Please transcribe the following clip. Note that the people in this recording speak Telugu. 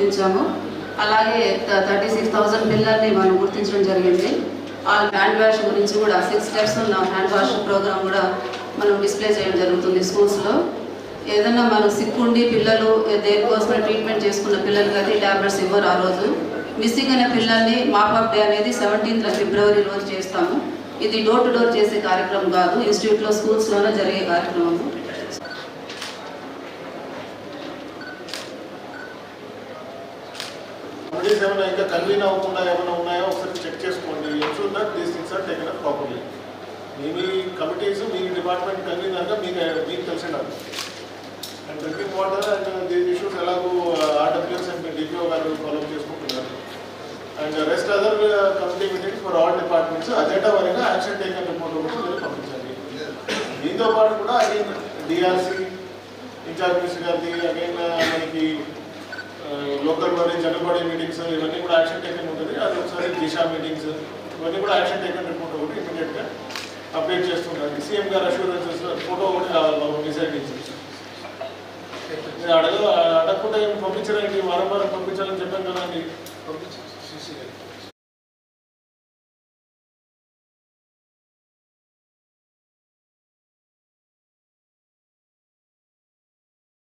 గుర్తించాము. అలాగే థర్టీ సిక్స్ థౌసండ్ పిల్లల్ని మనం గుర్తించడం జరిగింది. ఆ హ్యాండ్ వాష్ గురించి కూడా సిక్స్ స్టెప్స్ ఉన్న హ్యాండ్ వాష్ ప్రోగ్రామ్ కూడా మనం డిస్ప్లే చేయడం జరుగుతుంది స్కూల్స్లో. ఏదైనా మనం సిక్ ఉండి పిల్లలు దేనికోసమే ట్రీట్మెంట్ చేసుకున్న పిల్లలకి అయితే ట్యాబ్లెట్స్ ఇవ్వరు ఆ రోజు. మిస్సింగ్ అయిన పిల్లల్ని మాపప్ డే అనేది సెవెంటీన్త్ ఫిబ్రవరి రోజు చేస్తాము. ఇది డోర్ టు డోర్ చేసే కార్యక్రమం కాదు ఇన్స్టిట్యూట్లో స్కూల్స్లోనే జరిగే కార్యక్రమం కమిటీస్ ఏమైనా ఇంకా కన్వీన్ అవ్వకుండా ఏమైనా ఉన్నాయో? ఒకసారి చెక్ చేసుకోండి. Ensure that these things are taken up properly మీ మీ కమిటీస్ మీ డిపార్ట్మెంట్ కన్వీనర్గా మీకు మీకు తెలిసినారు and drinking water and these issues ఎలాగో ఆర్డబ్ల్యూఎస్ అండ్ డిపిఓ గారు ఫాలో చేసుకుంటున్నారు. And rest other committee meetings for all departments agenda వరకు యాక్షన్ టేకన్ రిపోర్ట్ కూడా మీరు పంపించండి. దీంతో పాటు కూడా అగైన్ డిఆర్సీ ఇన్ఛార్జ్ మినిస్టర్ గారిది అగైన్ uh, మనకి local body general body meetings ఇవన్నీ కూడా యాక్షన్ టేకన్ ఉంటుంది. అది ఒకసారి దిశా మీటింగ్స్ ఇవన్నీ కూడా యాక్షన్ టేకన్ రిపోర్ట్ ఒకటి ఇమీడియట్గా అప్డేట్ చేస్తుంటారు. సీఎం గారు అష్యూరెన్సెస్ ఫోటో ఒకటి కావాలి బాబు డిసైడ్ చేసి అడగ అడగకుండా ఏం పంపించడానికి వారం వారం పంపించాలని చెప్పాను కదండి. పంపించారు